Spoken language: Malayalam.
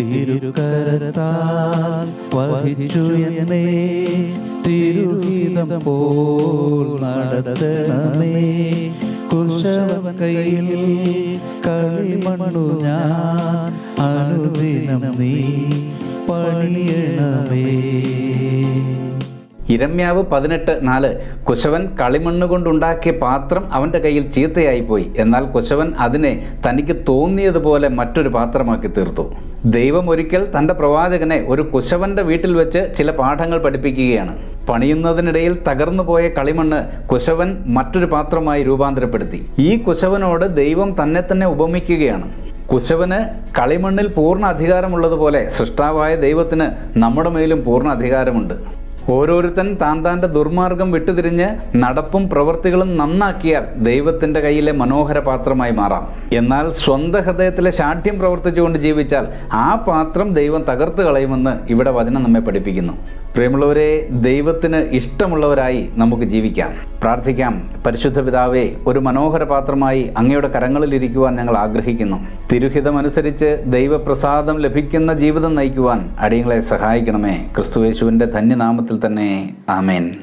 തിരുക്കരത്താൽ വഹിച്ചു എന്നേ തിരുഹിതം പോൽ നടത്തണമേ. കുശവൻ കയ്യിൽ കളിമണ്ണു ഞാൻ അനുദിനം നീ പണിയണമേ. ഇരമ്യാവ് പതിനെട്ട് നാല്. കുശവൻ കളിമണ്ണ് കൊണ്ടുണ്ടാക്കിയ പാത്രം അവന്റെ കയ്യിൽ ചീത്തയായിപ്പോയി. എന്നാൽ കുശവൻ അതിനെ തനിക്ക് തോന്നിയതുപോലെ മറ്റൊരു പാത്രമാക്കി തീർത്തു. ദൈവം ഒരിക്കൽ തന്റെ പ്രവാചകനെ ഒരു കുശവന്റെ വീട്ടിൽ വെച്ച് ചില പാഠങ്ങൾ പഠിപ്പിക്കുകയാണ്. പണിയുന്നതിനിടയിൽ തകർന്നു പോയ കളിമണ്ണ് കുശവൻ മറ്റൊരു പാത്രമായി രൂപാന്തരപ്പെടുത്തി. ഈ കുശവനോട് ദൈവം തന്നെ തന്നെ ഉപമിക്കുകയാണ്. കുശവന് കളിമണ്ണിൽ പൂർണ അധികാരമുള്ളതുപോലെ സൃഷ്ടാവായ ദൈവത്തിന് നമ്മുടെ മേലും പൂർണ അധികാരമുണ്ട്. ഓരോരുത്തൻ താൻ താന്റെ ദുർമാർഗം വിട്ടുതിരിഞ്ഞ് നടപ്പും പ്രവൃത്തികളും നന്നാക്കിയാൽ ദൈവത്തിന്റെ കയ്യിലെ മനോഹര പാത്രമായി മാറാം. എന്നാൽ സ്വന്തം ഹൃദയത്തിലെ ശാഠ്യം പ്രവർത്തിച്ചുകൊണ്ട് ജീവിച്ചാൽ ആ പാത്രം ദൈവം തകർത്ത് കളയുമെന്ന് ഇവിടെ വചനം നമ്മെ പഠിപ്പിക്കുന്നു. പ്രിയമുള്ളവരെ ദൈവത്തിന് ഇഷ്ടമുള്ളവരായി നമുക്ക് ജീവിക്കാം. പ്രാർത്ഥിക്കാം. പരിശുദ്ധ പിതാവേ ഒരു മനോഹര പാത്രമായി അങ്ങയുടെ കരങ്ങളിലിരിക്കുവാൻ ഞങ്ങൾ ആഗ്രഹിക്കുന്നു. തിരുഹിതമനുസരിച്ച് ദൈവപ്രസാദം ലഭിക്കുന്ന ജീവിതം നയിക്കുവാൻ അടിയങ്ങളെ സഹായിക്കണമേ. ക്രിസ്തുവേശുവിന്റെ ധന്യനാമത്തിൽ തന്നെ. ആമേൻ.